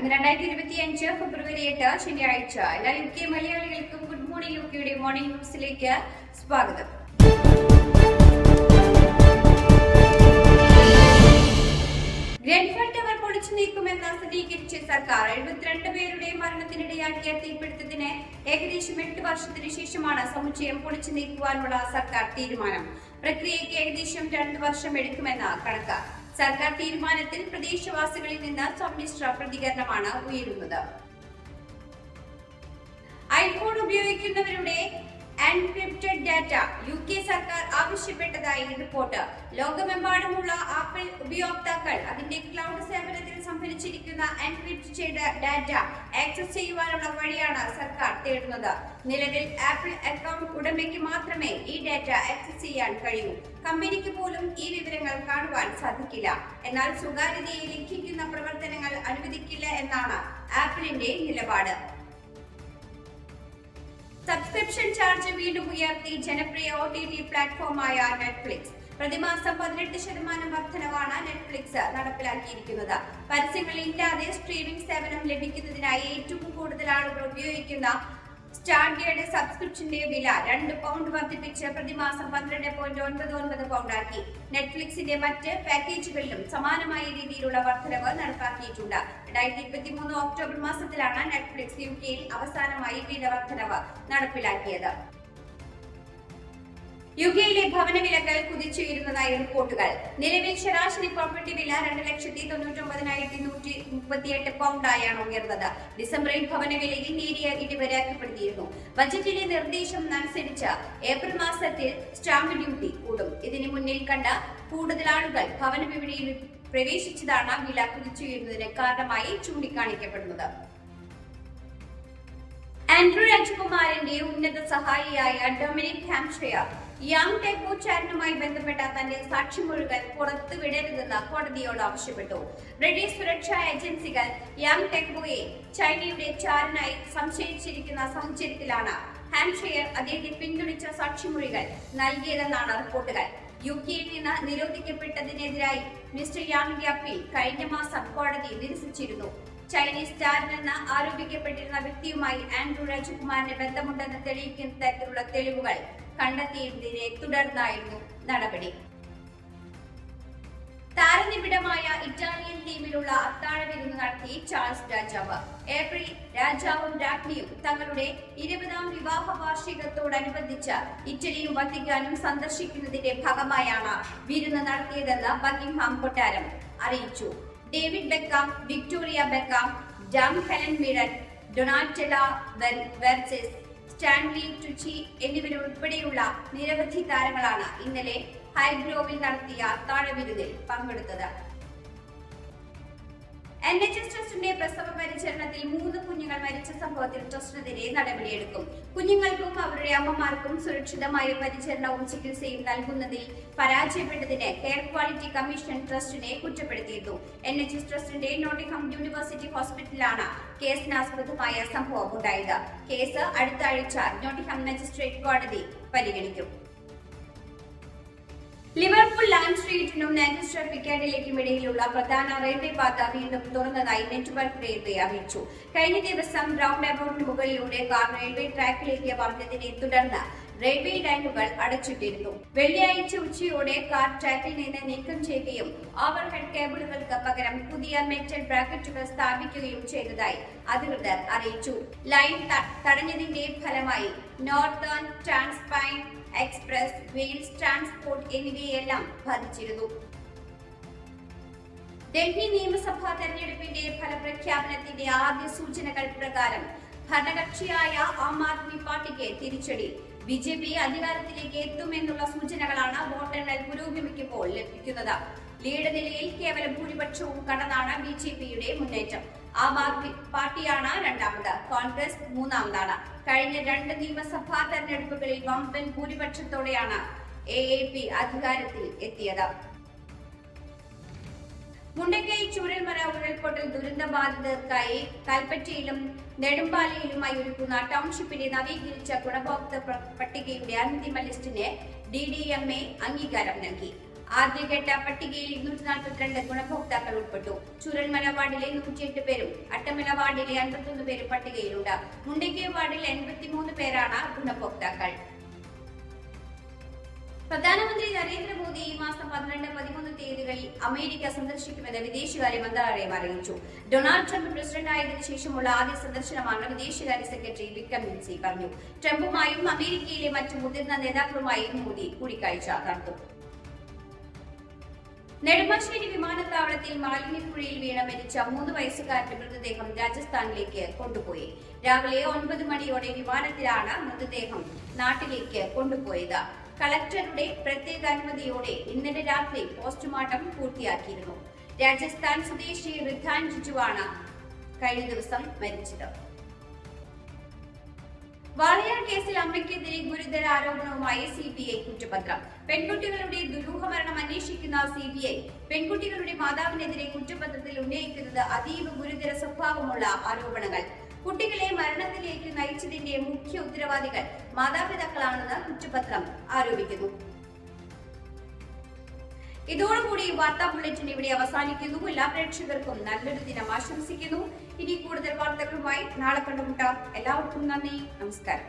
ഇന്ന് രണ്ടായിരത്തി ഇരുപത്തി അഞ്ച് ഫെബ്രുവരി എട്ട് ശനിയാഴ്ച. എല്ലാ യു കെ മലയാളികൾക്കും ഗുഡ് മോർണിംഗ് യു കെയുടെ മോർണിംഗ് ന്യൂസിലേക്ക് സ്വാഗതം. ഗ്രെൻഫൽ ടവർ പൊളിച്ചു നീക്കുമെന്ന് സ്ഥിരീകരിച്ച സർക്കാർ എഴുപത്തിരണ്ട് പേരുടെ മരണത്തിനിടയാക്കിയ തീപിടുത്തത്തിന് ഏകദേശം എട്ട് വർഷത്തിന് ശേഷമാണ് സമുച്ചയം പൊളിച്ചു നീക്കുവാനുള്ള സർക്കാർ തീരുമാനം. പ്രക്രിയയ്ക്ക് ഏകദേശം രണ്ട് വർഷം എടുക്കുമെന്ന് കണക്ക്. സർക്കാർ തീരുമാനത്തിൽ പ്രദേശവാസികളിൽ നിന്ന് സമ്മിശ്ര പ്രതികരണമാണ് ഉയരുന്നത്. ഐഫോൺ ഉപയോഗിക്കുന്നവരുടെ എൻക്രിപ്റ്റഡ് ഡാറ്റ യു കെ സർക്കാർ ആവശ്യപ്പെട്ടതായി റിപ്പോർട്ട് ലോകമെമ്പാടുമുള്ള ആപ്പിൾ ഉപയോക്താക്കൾ അതിന്റെ ക്ലൗഡ് സേവനത്തിൽ സംഭരിച്ചിരിക്കുന്ന എൻക്രിപ്റ്റ് ചെയ്ത ഡാറ്റ ആക്സസ് ചെയ്യുവാനുള്ള വഴിയാണ് സർക്കാർ തേടുന്നത്. നിലവിൽ ആപ്പിൾ അക്കൗണ്ട് ഉടമയ്ക്ക് മാത്രമേ ഈ ഡാറ്റ ആക്സസ് ചെയ്യാൻ കഴിയൂ. കമ്പനിക്ക് പോലും ഈ വിവരങ്ങൾ കാണുവാൻ സാധിക്കില്ല. എന്നാൽ സ്വകാര്യതയെ ലംഘിക്കുന്ന പ്രവർത്തനങ്ങൾ അനുവദിക്കില്ല എന്നാണ് ആപ്പിളിന്റെ നിലപാട്. സബ്സ്ക്രിപ്ഷൻ ചാർജ് വീണ്ടും ഉയർത്തി ജനപ്രിയ ഒ ടി ടി പ്ലാറ്റ്ഫോമായ നെറ്റ്ഫ്ലിക്സ്. പ്രതിമാസം പതിനെട്ട് ശതമാനം വർധനവാണ് നെറ്റ്ഫ്ലിക്സ് നടപ്പിലാക്കിയിരിക്കുന്നത്. പരസ്യങ്ങളില്ലാതെ സ്ട്രീമിംഗ് സേവനം ലഭിക്കുന്നതിനായി ഏറ്റവും കൂടുതൽ ആളുകൾ ഉപയോഗിക്കുന്ന സ്റ്റാൻഡേർഡ് സബ്സ്ക്രിപ്ഷന്റെ വില രണ്ട് പൗണ്ട് വർദ്ധിപ്പിച്ച് പ്രതിമാസം പന്ത്രണ്ട് പോയിന്റ് ഒൻപത് ഒൻപത് പൗണ്ടാക്കി നെറ്റ്ഫ്ലിക്സിന്റെ മറ്റ് പാക്കേജുകളിലും സമാനമായ രീതിയിലുള്ള വർധനവ് നടപ്പാക്കിയിട്ടുണ്ട്. രണ്ടായിരത്തി ഇരുപത്തി മൂന്ന് ഒക്ടോബർ മാസത്തിലാണ് നെറ്റ്ഫ്ലിക്സ് യു കെയിൽ അവസാനമായി വില വർധനവ് നടപ്പിലാക്കിയത്. യു കെയിലെ ഭവന വിലകൾ കുതിച്ചുയരുന്നതായി റിപ്പോർട്ടുകൾ. നിലവിൽ ശരാശരി പ്രോപ്പർട്ടി വില രണ്ട് ലക്ഷത്തി തൊണ്ണൂറ്റൊമ്പതിനായിരത്തി നൂറ്റി മുപ്പത്തിയെട്ട് പൗണ്ടായാണ് ഉയർന്നത്. ഡിസംബറിൽ ഭവന വിലയിൽ നേരിയ ഇടിവ് രേഖപ്പെടുത്തിയിരുന്നു. ബജറ്റിലെ നിർദ്ദേശം അനുസരിച്ച് ഏപ്രിൽ മാസത്തിൽ സ്റ്റാമ്പ് ഡ്യൂട്ടി കൂടും. ഇതിനു മുന്നിൽ കണ്ട കൂടുതൽ ആളുകൾ ഭവന വിപണിയിൽ പ്രവേശിച്ചതാണ് വില കുതിച്ചുയരുന്നതിന് കാരണമായി ചൂണ്ടിക്കാണിക്കപ്പെടുന്നത്. ആൻഡ്രൂ രാജകുമാരന്റെ ഉന്നത സഹായിയായ ഡൊമിനിക് ഹാംഷയർ യാങ് ടെക്കോ ചാരനുമായി ബന്ധപ്പെട്ട തന്റെ സാക്ഷിമൊഴികൾ പുറത്തുവിടരുതെന്ന് കോടതിയോട് ആവശ്യപ്പെട്ടു. ബ്രിട്ടീഷ് സുരക്ഷാ ഏജൻസികൾ യങ് ടെക്കോയെ ചൈനയുടെ ചാരനായി സംശയിച്ചിരിക്കുന്ന സാഹചര്യത്തിലാണ് ഹാൻഷെയർ അദ്ദേഹത്തെ പിന്തുണച്ച സാക്ഷിമൊഴികൾ നൽകിയതെന്നാണ് റിപ്പോർട്ടുകൾ. യു കെയിൽ നിന്ന് നിരോധിക്കപ്പെട്ടതിനെതിരായി മിസ്റ്റർ യാങ്ങിന്റെ അപ്പീൽ കഴിഞ്ഞ മാസം കോടതി നിരസിച്ചിരുന്നു. ചൈനീസ് സ്റ്റാറിനെന്ന് ആരോപിക്കപ്പെട്ടിരുന്ന വ്യക്തിയുമായി ആൻഡ്രൂ രാജകുമാറിന് ബന്ധമുണ്ടെന്ന് തെളിയിക്കുന്ന തരത്തിലുള്ള തെളിവുകൾ കണ്ടെത്തിയതിനെ തുടർന്നായിരുന്നു നടപടി. താരനിബിഡമായ ഇറ്റാലിയൻ ടീമിലുള്ള അത്താഴ വിരുന്ന് നടത്തി ചാൾസ് രാജാവ്. ഏപ്രിൽ രാജാവും രാജ്ഞിയും തങ്ങളുടെ ഇരുപതാം വിവാഹ വാർഷികത്തോടനുബന്ധിച്ച് ഇറ്റലിയും വത്തിക്കാനും സന്ദർശിക്കുന്നതിന്റെ ഭാഗമായാണ് വിരുന്ന് നടത്തിയതെന്ന് ബക്കിംഗ്ഹാം കൊട്ടാരം അറിയിച്ചു. David Beckham Victoria Beckham jam Helen Mirren Donatella Versace Stanley Tucci എന്നിവരുൾപ്പെടെയുള്ള നിരവധി താരങ്ങളാണ് ഇന്നലെ ഹൈഗ്രോവിൽ നടത്തിയ താഴവിരുതിൽ പങ്കെടുത്തത്. എൻ എച്ച് എസ് ട്രസ്റ്റിന്റെ പ്രസവ പരിചരണത്തിൽ മൂന്ന് കുഞ്ഞുങ്ങൾ മരിച്ച സംഭവത്തിൽ ട്രസ്റ്റിനെതിരെ നടപടിയെടുക്കും. കുഞ്ഞുങ്ങൾക്കും അവരുടെ അമ്മമാർക്കും സുരക്ഷിതമായ പരിചരണവും ചികിത്സയും നൽകുന്നതിൽ പരാജയപ്പെട്ടതിന് കെയർ ക്വാളിറ്റി കമ്മീഷൻ ട്രസ്റ്റിനെ കുറ്റപ്പെടുത്തിയിരുന്നു. എൻ എച്ച് എസ് ട്രസ്റ്റിന്റെ നോട്ടിംഗ്ഹാം യൂണിവേഴ്സിറ്റി ഹോസ്പിറ്റലിലാണ് കേസിനാസ്പദമായ സംഭവം ഉണ്ടായത്. കേസ് അടുത്ത ആഴ്ച നോട്ടിംഗ്ഹാം മജിസ്ട്രേറ്റ് കോടതി പരിഗണിക്കും. ലിവർപൂൾ ലാൻഡ് സ്ട്രീറ്റിനും മാഞ്ചസ്റ്റർ പിക്കാഡിലേക്കും ഇടയിലുള്ള പ്രധാന റെയിൽവേ പാത വീണ്ടും തുറന്നതായി നെറ്റ്വർക്ക് റെയിൽവേ അറിയിച്ചു. കഴിഞ്ഞ ദിവസം റൗണ്ട് അബൌട്ടിന് മുകളിലൂടെ കാർ റെയിൽവേ ട്രാക്കിലേക്ക് പറഞ്ഞതിനെ തുടർന്ന് റെയിൽവേ ലൈനുകൾ അടച്ചിട്ടിരുന്നു. വെള്ളിയാഴ്ച ഉച്ചയോടെ കാർ ട്രാക്കിൽ നിന്ന് നീക്കം ചെയ്യുകയും ഓവർഹെഡ് കേബിളുകൾക്ക് പകരം പുതിയ മെറ്റൽ ബ്രാക്കറ്റുകൾ സ്ഥാപിക്കുകയും ചെയ്തതായി അധികൃതർ അറിയിച്ചു. ലൈൻ തടഞ്ഞതിന്റെ ഫലമായി northern TransPennine express Wales transport എന്നിവയെല്ലാം ബാധിച്ചിരുന്നു. ഡൽഹി നിയമസഭാ തെരഞ്ഞെടുപ്പിന്റെ ഫലപ്രഖ്യാപനത്തിന്റെ ആദ്യ സൂചനകൾ പ്രകാരം ഭരണകക്ഷിയായ ആം ആദ്മി പാർട്ടിക്ക് തിരിച്ചടി. ബി ജെ പി അധികാരത്തിലേക്ക് എത്തുമെന്നുള്ള സൂചനകളാണ് വോട്ടെണ്ണൽ പുരോഗമിക്കുമ്പോൾ ലഭിക്കുന്നത്. ലീഡ് നിലയിൽ കേവല ഭൂരിപക്ഷവും കടന്നാണ് ബി ജെ പിയുടെ മുന്നേറ്റം. ആം ആദ്മി പാർട്ടിയാണ് രണ്ടാമത് കോൺഗ്രസ് മൂന്നാമതാണ്. കഴിഞ്ഞ രണ്ട് നിയമസഭാ തെരഞ്ഞെടുപ്പുകളിൽ വമ്പൻ ഭൂരിപക്ഷത്തോടെയാണ് എ എ പി അധികാരത്തിൽ എത്തിയത്. മുണ്ടക്കൈ ചൂരൽമല ഉരുൾപൊട്ടൽ ദുരന്തബാധിതർക്കായി കൽപ്പറ്റയിലും നെടുമ്പാലയിലുമായി ഒരുക്കുന്ന ടൗൺഷിപ്പിന്റെ നവീകരിച്ച ഗുണഭോക്തൃ പട്ടികയുടെ അന്തിമ ലിസ്റ്റിന് ഡി ഡി എം എ അംഗീകാരം നൽകി. ആദ്യഘട്ട പട്ടികയിൽ ഇരുന്നൂറ്റി നാൽപ്പത്തിരണ്ട് ഗുണഭോക്താക്കൾ ഉൾപ്പെട്ടു. ചുരൽമല വാർഡിലെ നൂറ്റിയെട്ട് പേരും അട്ടമല വാർഡിലെ അൻപത്തൊന്ന് പേരും പട്ടികയിലുണ്ട്. മുണ്ടയ്ക്ക് വാർഡിൽ എൺപത്തിമൂന്ന് പേരാണ് ഗുണഭോക്താക്കൾ. പ്രധാനമന്ത്രി നരേന്ദ്രമോദി ഈ മാസം പന്ത്രണ്ട് പതിമൂന്ന് തീയതികളിൽ അമേരിക്ക സന്ദർശിക്കുമെന്ന് വിദേശകാര്യ മന്ത്രാലയം അറിയിച്ചു. ഡൊണാൾഡ് ട്രംപ് പ്രസിഡന്റായതിനു ശേഷമുള്ള ആദ്യ സന്ദർശനമാണ് വിദേശകാര്യ സെക്രട്ടറി വിക്രം മിൻസി പറഞ്ഞു. ട്രംപുമായും അമേരിക്കയിലെ മറ്റു മുതിർന്ന നേതാക്കളുമായും മോദി കൂടിക്കാഴ്ച നടത്തും. നെടുമ്പാശ്ശേരി വിമാനത്താവളത്തിൽ മാലിന്യപ്പുഴയിൽ വീണ മരിച്ച മൂന്ന് വയസ്സുകാരന്റെ മൃതദേഹം രാജസ്ഥാനിലേക്ക് കൊണ്ടുപോയി. രാവിലെ ഒൻപത് മണിയോടെ വിമാനത്തിലാണ് മൃതദേഹം നാട്ടിലേക്ക് കൊണ്ടുപോയത്. കളക്ടറുടെ പ്രത്യേക അനുമതിയോടെ ഇന്നലെ രാത്രി പോസ്റ്റ്മോർട്ടം പൂർത്തിയാക്കിയിരുന്നു. രാജസ്ഥാൻ സ്വദേശി റിധാൻ ജിജുവാണ് കഴിഞ്ഞ ദിവസം മരിച്ചത്. വാളയാർ കേസിൽ അമ്മയ്ക്കെതിരെ ഗുരുതര ആരോപണവുമായി സി ബി ഐ കുറ്റപത്രം. പെൺകുട്ടികളുടെ ദുരൂഹമരണം അന്വേഷിക്കുന്ന സി ബി ഐ പെൺകുട്ടികളുടെ മാതാവിനെതിരെ കുറ്റപത്രത്തിൽ ഉന്നയിക്കുന്നത് അതീവ ഗുരുതര സ്വഭാവമുള്ള ആരോപണങ്ങൾ. കുട്ടികളെ മരണത്തിലേക്ക് നയിച്ചതിന്റെ മുഖ്യ ഉത്തരവാദികൾ മാതാപിതാക്കളാണെന്ന് കുറ്റപത്രം ആരോപിക്കുന്നു. ഇതോടുകൂടി കൂടി വാർത്താ ബുള്ളറ്റിൻ ഇവിടെ അവസാനിക്കുന്നു. എല്ലാ പ്രേക്ഷകർക്കും നല്ലൊരു ദിനം ആശംസിക്കുന്നു. ഇനി കൂടുതൽ വാർത്തകളുമായി നാളെ കണ്ടുമുട്ടാം. എല്ലാവർക്കും നന്ദി. നമസ്കാരം.